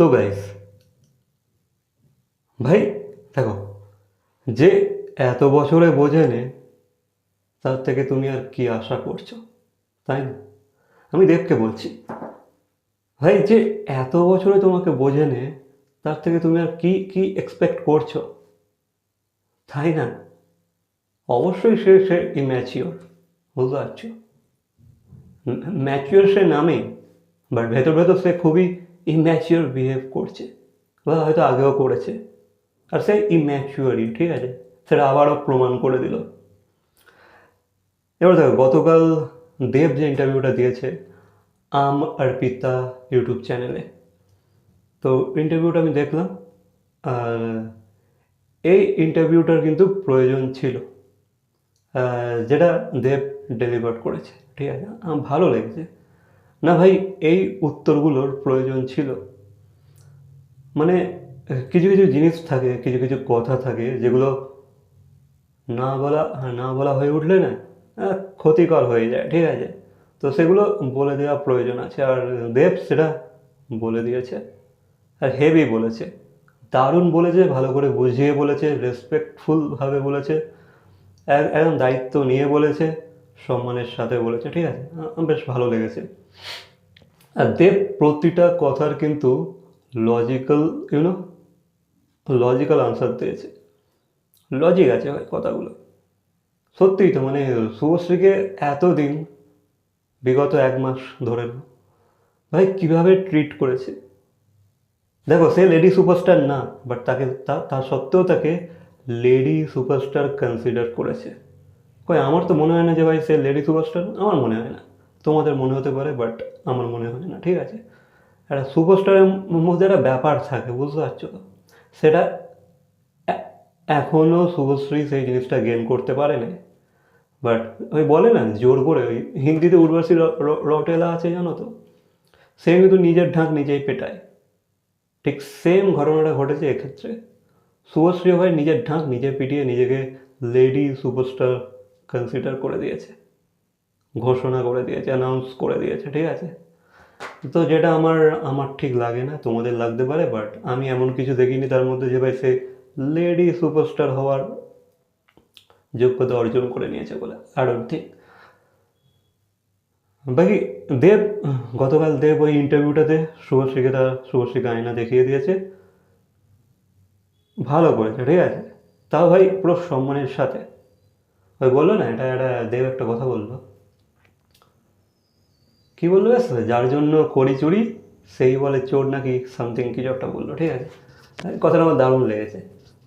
তো গাইস ভাই দেখো, যে এত বছরে বোঝেনে, তার থেকে তুমি আর কি আশা করছ, তাই না? আমি দেবকে বলছি, ভাই যে এত বছরে তোমাকে বোঝেনে, তার থেকে তুমি আর কি কি এক্সপেক্ট করছ? তাই না? অবশ্যই সে সে ইম্যাচিওর বুঝতে পারছ? ম্যাচিওর সে নামে বাট ভেতর ভেতর সে খুবই ইম্যাচিওর বিহেভ করছে বা হয়তো আগেও করেছে। আর সে ইম্যাচিওরই ঠিক আছে? সেটা আবারও প্রমাণ করে দিল। এবার দেখো, গতকাল দেব যে ইন্টারভিউটা দিয়েছে, আম অর্পিতা ইউটিউব চ্যানেলে। তো ইন্টারভিউটা আমি দেখলাম, আর এই ইন্টারভিউটার কিন্তু প্রয়োজন ছিল যেটা দেব ডেলিভার করেছে, ঠিক আছে? আমার ভালো লেগেছে। না ভাই, এই উত্তরগুলোর প্রয়োজন ছিল। মানে কিছু কিছু জিনিস থাকে, কিছু কিছু কথা থাকে, যেগুলো না বলা না বলা হয়ে উঠলে না ক্ষতিকর হয়ে যায়, ঠিক আছে? তো সেগুলো বলে দেওয়া প্রয়োজন আছে, আর দেব সেটা বলে দিয়েছে, আর হেভি বলেছে। দারুণ বলেছে, ভালো করে বুঝিয়ে বলেছে রেসপেক্টফুলভাবে বলেছে এক- একদম দায়িত্ব নিয়ে বলেছে, সম্মানের সাথে বলেছে, ঠিক আছে? বেশ ভালো লেগেছে। আর দেব প্রতিটা কথার কিন্তু logical you know logical answer দিয়েছে। লজিক আছে ভাই কথাগুলো। সত্যিই তো মানে শুভশ্রীকে এতদিন, বিগত এক মাস ধরে, ভাই কীভাবে ট্রিট করেছে? দেখো, সে লেডি সুপারস্টার না বাট তাকে, তা সত্ত্বেও তাকে লেডি সুপারস্টার কনসিডার করেছে। কই, আমার তো মনে হয় না যে ভাই সে লেডি সুপারস্টার আমার মনে হয় না। তোমাদের মনে হতে পারে বাট আমার মনে হয় না, ঠিক আছে? একটা সুপারস্টারের মধ্যে একটা ব্যাপার থাকে, বুঝতে পারছ তো? সেটা এখনও শুভশ্রী সেই জিনিসটা গেন করতে পারে না বাট ওই বলে না, জোর করে, ওই হিন্দিতে উর্বশী রটেলা আছে, জানো তো? সে কিন্তু নিজের ঢাক নিজেই পেটায়। ঠিক সেম ঘটনাটা ঘটেছে এক্ষেত্রে। শুভশ্রী ভাই নিজের ঢাক নিজে পিটিয়ে নিজেকে লেডি সুপারস্টার কনসিডার করে দিয়েছে। ঘোষণা করে দিয়েছে অ্যানাউন্স করে দিয়েছে, ঠিক আছে? তো যেটা আমার আমার ঠিক লাগে না, তোমাদের লাগতে পারে বাট আমি এমন কিছু দেখিনি তার মধ্যে যে ভাই সে লেডি সুপারস্টার হওয়ার যোগ্যতা অর্জন করে নিয়েছে বলে। আর ঠিক বাকি দেব, গতকাল দেব ওই ইন্টারভিউটাতে শুভশ্রীকে তার শুভশ্রীকে আয়না দেখিয়ে দিয়েছে। ভালো করেছে, ঠিক আছে? তাও ভাই পুরো সম্মানের সাথে। ওই বলল না, এটা একটা দেব একটা কথা বলল। কি বলল ব্যাস যার জন্য করি চুরি, সেই বলে চোর নাকি সামথিং কিছু একটা বলল, ঠিক আছে? কথাটা আমার দারুণ লেগেছে।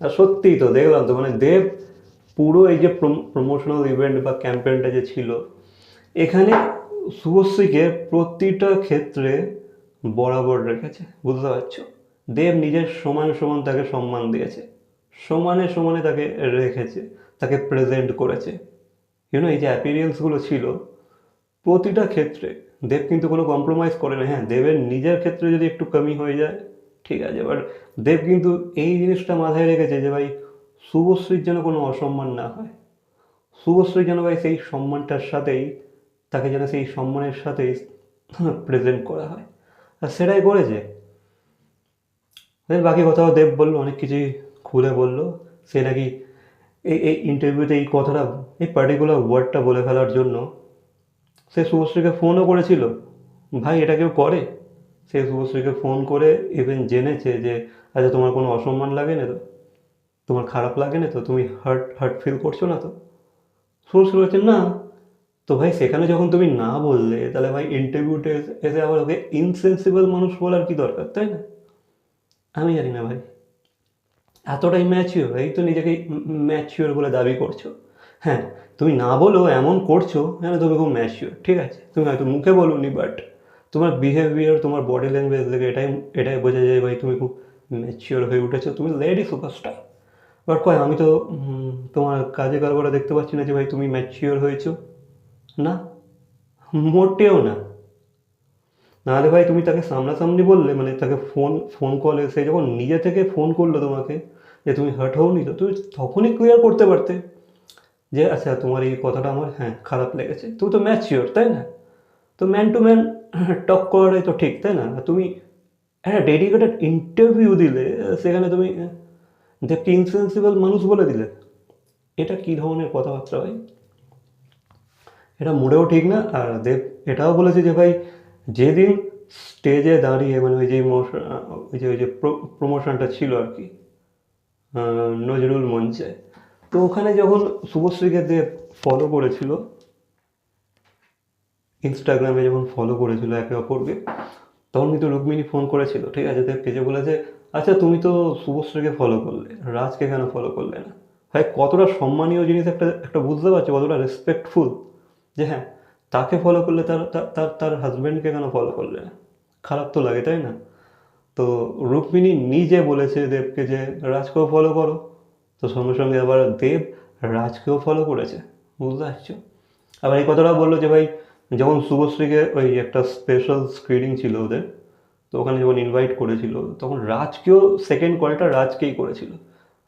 আর সত্যিই তো, দেখলাম তো মানে দেব পুরো এই যে প্রমোশনাল ইভেন্ট বা ক্যাম্পেনটা যে ছিল, এখানে শুভশ্রীকে প্রতিটা ক্ষেত্রে বরাবর রেখেছে, বুঝতে পারছ? দেব নিজের সমান সমান তাকে সম্মান দিয়েছে, সমানে সমানে তাকে রেখেছে, তাকে প্রেজেন্ট করেছে। ইউনো এই যে অ্যাপিরিয়েন্সগুলো ছিল, প্রতিটা ক্ষেত্রে দেব কিন্তু কোনো কম্প্রোমাইজ করে না। হ্যাঁ দেবের নিজের ক্ষেত্রে যদি একটু কমি হয়ে যায়, ঠিক আছে বাট দেব কিন্তু এই জিনিসটা মাথায় রেখেছে যে ভাই, শুভশ্রীর যেন কোনো অসম্মান না হয়। শুভশ্রী যেন ভাই সেই সম্মানটার সাথেই, তাকে যেন সেই সম্মানের সাথেই প্রেজেন্ট করা হয়। আর সেটাই করেছে। বাকি কথাও দেব বলল, অনেক কিছুই খুলে বলল। সে নাকি এই এই ইন্টারভিউতে এই কথাটা, এই পার্টিকুলার ওয়ার্ডটা বলে ফেলার জন্য সে শুভশ্রীকে ফোনও করেছিল। ভাই, এটা কেউ করে? সে শুভশ্রীকে ফোন করে ইভেন জেনেছে যে আচ্ছা তোমার কোনো অসম্মান লাগে না তো? তোমার খারাপ লাগে না তো? তুমি হার্ট হার্ট ফিল করছ না তো? শুভশ্রী বলছে, না। তো ভাই, সেখানে যখন তুমি না বললে, তাহলে ভাই ইন্টারভিউতে এসে আবার ওকে ইনসেন্সিবল মানুষ বলার কি দরকার, তাই না? আমি জানি না ভাই। এতটাই ম্যাচিওর এই তো নিজেকে ম্যাচিওর বলে দাবি করছ। হ্যাঁ তুমি না বলো এমন করছ যেন তুমি খুব ম্যাচিওর ঠিক আছে? তুমি হয়তো মুখে বলোনি বাট তোমার বিহেভিয়ার তোমার বডি ল্যাঙ্গুয়েজ থেকে এটাই এটাই বোঝা যায় ভাই, তুমি খুব ম্যাচিওর হয়ে উঠেছো, তুমি লেডি সুপারস্টার বাট কয়, আমি তো তোমার কাজে কারবারে দেখতে পাচ্ছি না যে ভাই, তুমি ম্যাচিওর হয়েছো। না, মোটেও না। নাহলে ভাই, তুমি তাকে সামনাসামনি বললে মানে তাকে ফোন ফোন কলে সে যখন নিজে থেকে ফোন করল তোমাকে, যে তুমি হার্ট হওনি তো, তুমি তখনই ক্লিয়ার করতে পারতে। যে আচ্ছা তোমার এই কথাটা আমার হ্যাঁ খারাপ লেগেছে। তুমি তো ম্যাচিওর তাই না? তো ম্যান টু ম্যান টক করাটাই তো ঠিক, তাই না? তুমি একটা ডেডিকেটেড ইন্টারভিউ দিলে, সেখানে তুমি দেবকে ইনসেন্সিবল মানুষ বলে দিলে, এটা কী ধরনের কথাবার্তা ভাই? এটা মোটেও ঠিক না। আর দেব, এটাও বলেছে যে, ভাই, যেদিন স্টেজে দাঁড়িয়ে মানে ওই যে ওই যে ওই যে প্রমোশনটা ছিল আর কি নজরুল মঞ্চে তো ওখানে যখন শুভশ্রীকে দেব ফলো করেছিল ইনস্টাগ্রামে যখন ফলো করেছিল একে অপরকে, তখন কিন্তু রুক্মিণী ফোন করেছিল, ঠিক আছে দেবকে যে বলেছে আচ্ছা তুমি তো শুভশ্রীকে ফলো করলে, রাজকে কেন ফলো করলে না? ভাই, কতটা সম্মানীয় জিনিস একটা একটা বুঝতে পারছ, কতটা রেসপেক্টফুল যে হ্যাঁ তাকে ফলো করলে তার, তার- তার তার হাজব্যান্ডকে কেন ফলো করলে না? খারাপ তো লাগে, তাই না? তো রুক্মিণী নিজে বলেছে দেবকে যে, রাজকেও ফলো করো। তো সঙ্গে সঙ্গে আবার দেব রাজকেও ফলো করেছে, বুঝতে পারছ? আবার এই কথাটা বলল যে ভাই, যখন শুভশ্রীকে ওই একটা স্পেশাল স্ক্রিনিং ছিল ওদের, তো ওখানে যখন ইনভাইট করেছিল, তখন রাজকেও সেকেন্ড কলটা রাজকেই করেছিল।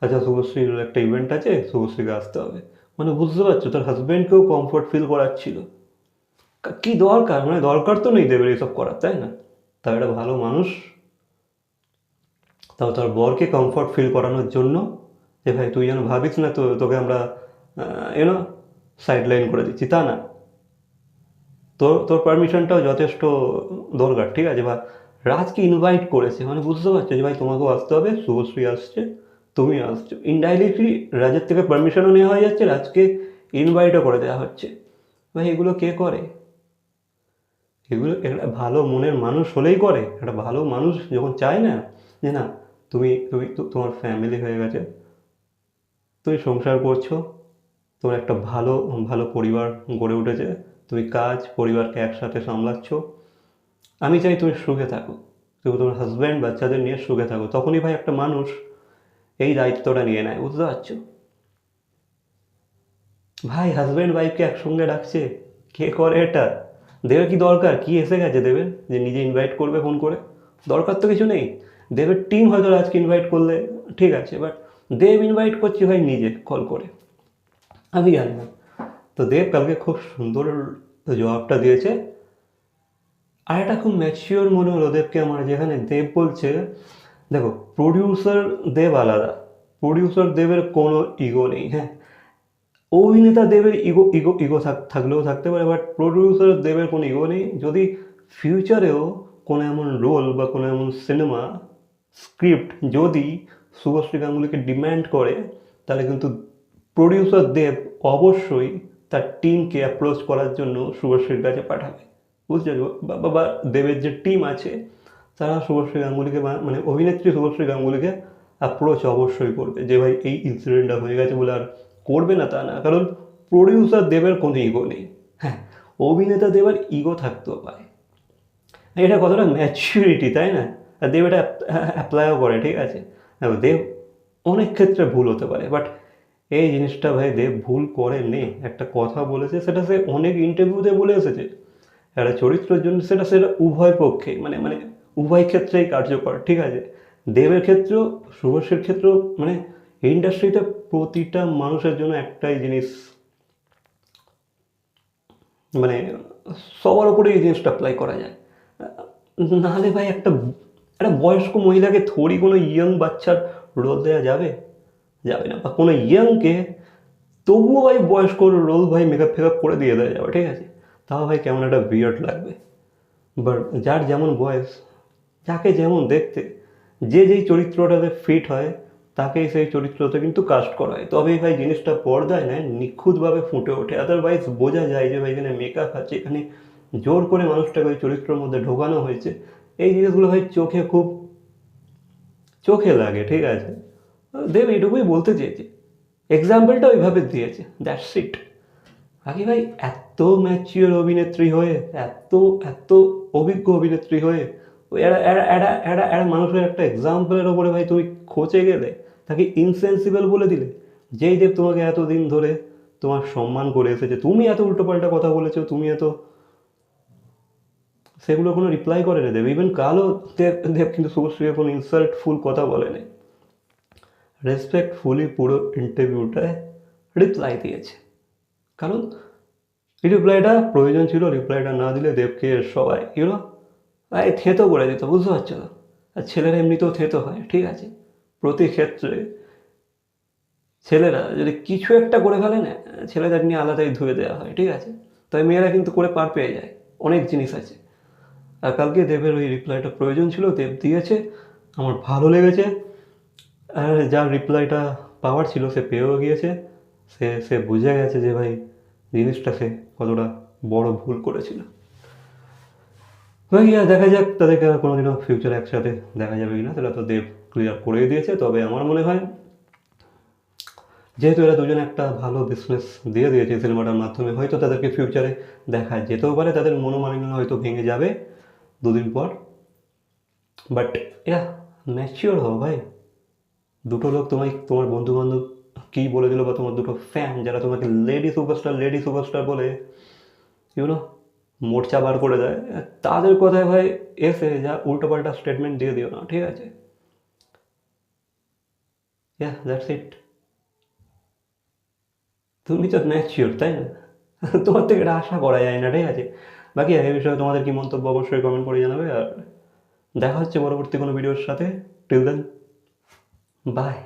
আচ্ছা শুভশ্রীর একটা ইভেন্ট আছে, শুভশ্রীকে আসতে হবে। মানে বুঝতে পারছ, তার হাজব্যান্ডকেও কমফোর্ট ফিল করাচ্ছিল। কা- দরকার? মানে দরকার তো নেই দেবের এইসব করার, তাই না? তার একটা ভালো মানুষ, তাও তার বরকে কমফর্ট ফিল করানোর জন্য যে ভাই, তুই যেন ভাবিস না তো, তোকে আমরা এনো সাইড লাইন করে দিচ্ছি, তা না। তোর তোর পারমিশনটাও যথেষ্ট দরকার, ঠিক আছে? বা রাজকে ইনভাইট করেছে মানে বুঝতে পারছ যে ভাই, তোমাকেও আসতে হবে, শুভশ্রী আসছে, তুমি আসছো। ইনডাইরেক্টলি রাজের থেকে পারমিশনও নেওয়া হয়ে যাচ্ছে, রাজকে ইনভাইটও করে দেওয়া হচ্ছে। ভাই, এগুলো কে করে? এগুলো একটা ভালো মনের মানুষ হলেই করে। একটা ভালো মানুষ যখন চায় না, যে না, তুমি তুমি, তোমার ফ্যামিলি হয়ে গেছে তুমি সংসার করছ, তোমার একটা ভালো ভালো পরিবার গড়ে উঠেছে, তুমি কাজ, পরিবারকে একসাথে সামলাচ্ছ। আমি চাই তুমি সুখে থাকো। তুমি তোমার হাজব্যান্ড বাচ্চাদের নিয়ে সুখে থাকো। তখনই ভাই একটা মানুষ এই দায়িত্বটা নিয়ে নেয়, বুঝতে পারছ? ভাই হাজব্যান্ড ওয়াইফকে একসঙ্গে ডাকছে, কে করে এটা? দেবের কি দরকার? কি এসে গেছে দেবের? যে নিজে ইনভাইট করবে ফোন করে? দরকার তো কিছু নেই। দেবের টিম হয়তো আজকে ইনভাইট করলে ঠিক আছে বাট দেব ইনভাইট করছি ভাই নিজে কল করে। আমি জানি না। তো দেব কালকে খুব সুন্দর জবাবটা দিয়েছে। আর একটা খুব ম্যাচিওর মনে হলো দেবকে আমার, যেখানে দেব বলছে, দেখো প্রডিউসার দেব আলাদা। প্রডিউসার দেবের কোনো ইগো নেই হ্যাঁ। অভিনেতা দেবের ইগো ইগো ইগো থাকলেও থাকতে পারে বাট প্রডিউসার দেবের কোনো ইগো নেই। যদি ফিউচারেও কোনো এমন রোল বা কোনো এমন সিনেমা স্ক্রিপ্ট যদি শুভশ্রী গাঙ্গুলিকে ডিম্যান্ড করে, তাহলে কিন্তু প্রডিউসার দেব অবশ্যই তার টিমকে অ্যাপ্রোচ করার জন্য শুভশ্রীর কাছে পাঠাবে। বুঝতে বা দেবের যে টিম আছে, তারা শুভশ্রী গাঙ্গুলিকে মানে অভিনেত্রী শুভশ্রী গাঙ্গুলিকে অ্যাপ্রোচ অবশ্যই করবে যে, ভাই, এই ইনসিডেন্টটা হয়ে গেছে বলে আর করবে না তা না। কারণ প্রডিউসার দেবের কোনো ইগো নেই। হ্যাঁ অভিনেতা দেবের ইগো থাকতেও পারে। এটা কতটা ম্যাচুরিটি তাই না? আর দেব এটা অ্যাপ্লাইও করে, ঠিক আছে? দেখো দেব অনেক ক্ষেত্রে ভুল হতে পারে বাট এই জিনিসটা ভাই দেব ভুল করে নে একটা কথা বলেছে, সেটা সে অনেক ইন্টারভিউতে বলে এসেছে। একটা চরিত্রের জন্য সেটা সেটা উভয় পক্ষে মানে মানে উভয় ক্ষেত্রেই কার্যকর, ঠিক আছে? দেবের ক্ষেত্রেও শুভশ্রীর ক্ষেত্রেও মানে ইন্ডাস্ট্রিতে প্রতিটা মানুষের জন্য একটাই জিনিস মানে সবার উপরে এই জিনিসটা অ্যাপ্লাই করা যায়। নাহলে ভাই একটা একটা বয়স্ক মহিলাকে থোড়ি কোনো ইয়ং বাচ্চার রোল দেওয়া যাবে? যাবে না, বা কোনো ইয়ংকে তবুও ভাই বয়স্ক রোল ভাই মেকআপ ফেকআপ করে দিয়ে দেওয়া যাবে, ঠিক আছে? তাও ভাই কেমন একটা বিয়ার্ড লাগবে। বাট যার যেমন বয়স, যাকে যেমন দেখতে, যে যেই চরিত্রটাতে ফিট হয়, তাকেই সেই চরিত্রতে কিন্তু কাস্ট করা হয়। তবেই ভাই জিনিসটা পর্দায় নেয় নিখুঁতভাবে ফুটে ওঠে। আদারওয়াইজ বোঝা যায় যে ভাই এখানে মেকআপ আছে, এখানে জোর করে মানুষটাকে ওই চরিত্রের মধ্যে ঢোকানো হয়েছে। এই জিনিসগুলো ভাই চোখে খুব চোখে লাগে, ঠিক আছে? দেব এটুকুই বলতে চেয়েছে। এক্সাম্পলটা ওইভাবে দিয়েছে দ্যাটস ইট বাকি ভাই, এত ম্যাচিওর অভিনেত্রী হয়ে, এত এত অভিজ্ঞ অভিনেত্রী হয়ে একটা মানুষের একটা এক্সাম্পলের ওপরে ভাই তুমি খোঁচে গেলে, তাকে ইনসেন্সিবল বলে দিলে, যেই দেব তোমাকে এতদিন ধরে তোমার সম্মান করে এসেছে, তুমি এত উল্টোপাল্টা কথা বলেছ, তুমি এত সেগুলো কোনো রিপ্লাই করে না দেব। ইভেন কালও দেব কিন্তু শুভশ্রীকে কোনো ইনসাল্টফুল কথা বলেনি রেসপেক্টফুলি পুরো ইন্টারভিউটায় রিপ্লাই দিয়েছে। কারণ এই রিপ্লাইটা প্রয়োজন ছিল রিপ্লাইটা না দিলে দেবকে সবাই ইউনো ভাই থেতো করে দিত, বুঝতে পারছ আর ছেলেরা এমনিতেও থেতো হয়, ঠিক আছে? প্রতি ক্ষেত্রে ছেলেরা যদি কিছু একটা করে ফেলে না, ছেলেদের নিয়ে আলাদাই ধুয়ে দেওয়া হয়, ঠিক আছে? তাই মেয়েরা কিন্তু করে পার পেয়ে যায়, অনেক জিনিস আছে। কালকে দেবের ওই রিপ্লাইটা প্রয়োজন ছিল, দেব দিয়েছে, আমার ভালো লেগেছে। আর যার রিপ্লাইটা পাওয়ার ছিল, সে পেয়েও গিয়েছে। সে সে বুঝে গেছে যে ভাই, জিনিসটা সে কতটা বড় ভুল করেছিল। ভাই আর দেখা যাক, তাদেরকে আর কোনোদিনও ফিউচারে একসাথে দেখা যাবে কিনা, সেটা তো দেব ক্লিয়ার করেই দিয়েছে। তবে আমার মনে হয়, যেহেতু এরা দুজনে একটা ভালো বিজনেস দিয়ে দিয়েছে সিনেমাটার মাধ্যমে, হয়তো তাদেরকে ফিউচারে দেখা যেতেও পারে, তাদের মনোমালিন্য হয়তো ভেঙে যাবে। দুদিন পর। বাট ইয়া ম্যাচিওর হও ভাই। দুটো লোক তোমায়, তোমার বন্ধু বান্ধব কী বলে দিল বা তোমার দুটো ফ্যান যারা তোমাকে লেডি সুপারস্টার লেডি সুপারস্টার বলে ইউনো মোর্চা বার করে দেয়। তাদের কথায় ভাই এসে যা উল্টোপাল্টা স্টেটমেন্ট দিয়ে দিও না, ঠিক আছে? ইয়া দ্যাটস ইট তুমি তো ম্যাচিওর তাই না? তোমার থেকে এটা আশা করা যায় না, ঠিক আছে? বাকি এই বিষয়ে তোমাদের কি মন্তব্য অবশ্যই কমেন্ট করে জানাবে, আর দেখা হচ্ছে পরবর্তী কোনো ভিডিওর সাথে। Till then by